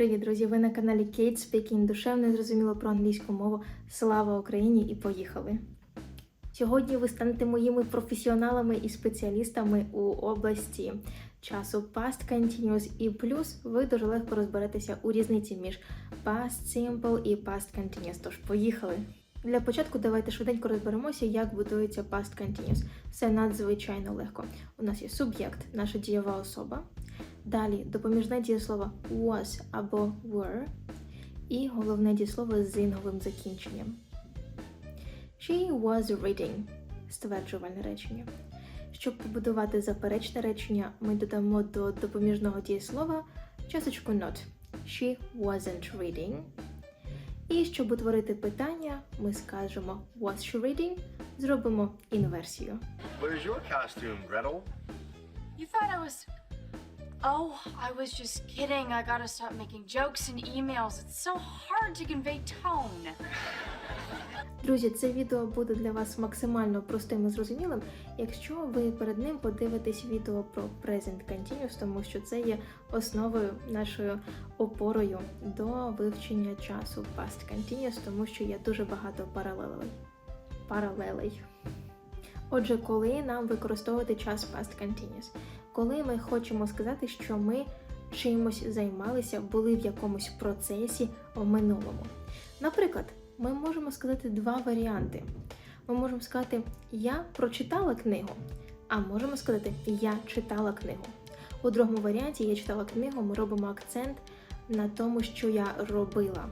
Привіт, друзі! Ви на каналі Kate Speaking. Душевно зрозуміло про англійську мову. Слава Україні і поїхали! Сьогодні ви станете моїми професіоналами і спеціалістами у області часу Past Continuous і плюс ви дуже легко розберетеся у різниці між Past Simple і Past Continuous. Тож поїхали! Для початку давайте швиденько розберемося, як будується Past Continuous. Все надзвичайно легко. У нас є суб'єкт, наша дієва особа. Далі допоміжне дієслово was або were. І головне дієслово з інговим закінченням. She was reading стверджувальне речення. Щоб побудувати заперечне речення, ми додамо до допоміжного дієслова часточку not. She wasn't reading. І щоб утворити питання, ми скажемо was she reading, зробимо інверсію. Where's your costume, Gretel? You thought I was. Oh, I was just kidding. I gotta stop making jokes and emails. It's so hard to convey tone. Друзі, це відео буде для вас максимально простим і зрозумілим, якщо ви перед ним подивитесь відео про Present Continuous, тому що це є основою нашою опорою до вивчення часу Past Continuous, тому що є дуже багато паралелей. Паралелей. Отже, коли нам використовувати час Past Continuous? Коли ми хочемо сказати, що ми чимось займалися, були в якомусь процесі в минулому. Наприклад, ми можемо сказати два варіанти. Ми можемо сказати Я прочитала книгу, а можемо сказати Я читала книгу. У другому варіанті я читала книгу, ми робимо акцент на тому, що я робила.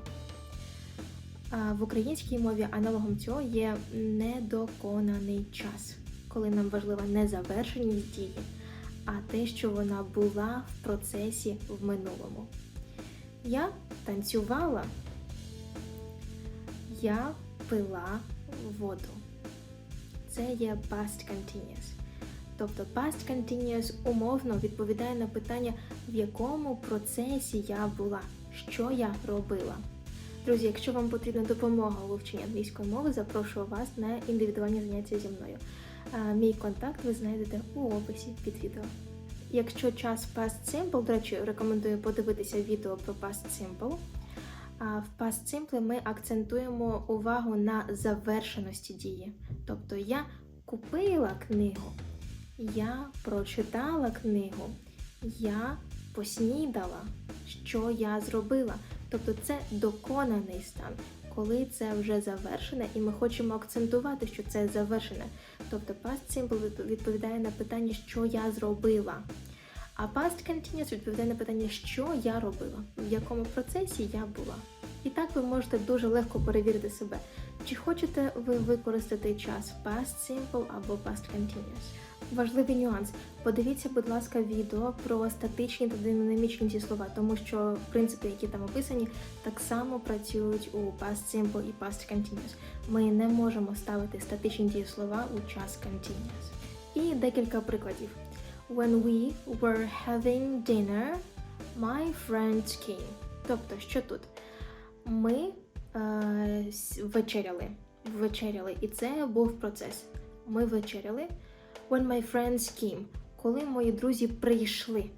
В українській мові аналогом цього є недоконаний час, коли нам важлива не завершеність дії, а те, що вона була в процесі в минулому. Я танцювала, я пила воду. Це є past continuous. Тобто past continuous умовно відповідає на питання, в якому процесі я була, що я робила. Друзі, якщо вам потрібна допомога у вивченні англійської мови, запрошую вас на індивідуальні заняття зі мною. Мій контакт ви знайдете у описі під відео. Якщо час past simple, до речі, рекомендую подивитися відео про past simple. В past simple ми акцентуємо увагу на завершеності дії. Тобто я купила книгу, я прочитала книгу, я поснідала, що я зробила. Тобто це доконаний стан, коли це вже завершене, і ми хочемо акцентувати, що це завершене. Тобто past simple відповідає на питання, що я зробила. А past continuous відповідає на питання, що я робила, в якому процесі я була. І так ви можете дуже легко перевірити себе, чи хочете ви використати час past simple або past continuous. Важливий нюанс. Подивіться, будь ласка, відео про статичні та динамічні дієслова, тому що принципи, які там описані, так само працюють у past simple і past continuous. Ми не можемо ставити статичні дієслова у час continuous. І декілька прикладів. When we were having dinner, my friend came. Тобто, що тут? Ми е, вечеряли. Вечеряли. І це був процес. Ми вечеряли. When my friends came. Коли мої друзі прийшли.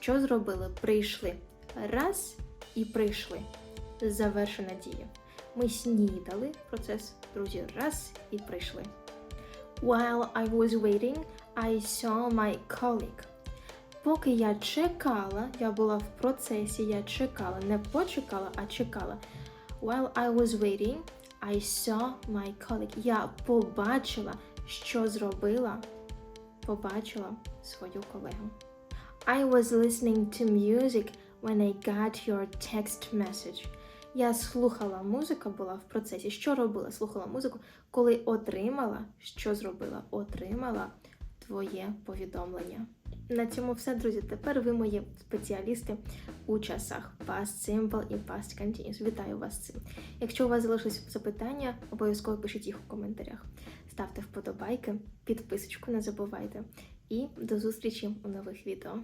Що зробили? Прийшли. Раз і прийшли. Завершена дія. Ми снідали. Процес. Друзі, раз і прийшли. While I was waiting, I saw my colleague. Поки я чекала, я була в процесі, я чекала, не почекала, а чекала. While I was waiting, I saw my colleague. Я побачила, що зробила, побачила свою колегу. I was listening to music when I got your text message. Я слухала музику, була в процесі. Що робила? Слухала музику, коли отримала, що зробила? Отримала твоє повідомлення. На цьому все, друзі. Тепер ви мої спеціалісти у часах Past Simple і Past Continuous. Вітаю вас цим. Якщо у вас залишились запитання, обов'язково пишіть їх у коментарях. Ставте вподобайки, підписочку не забувайте. І до зустрічі у нових відео.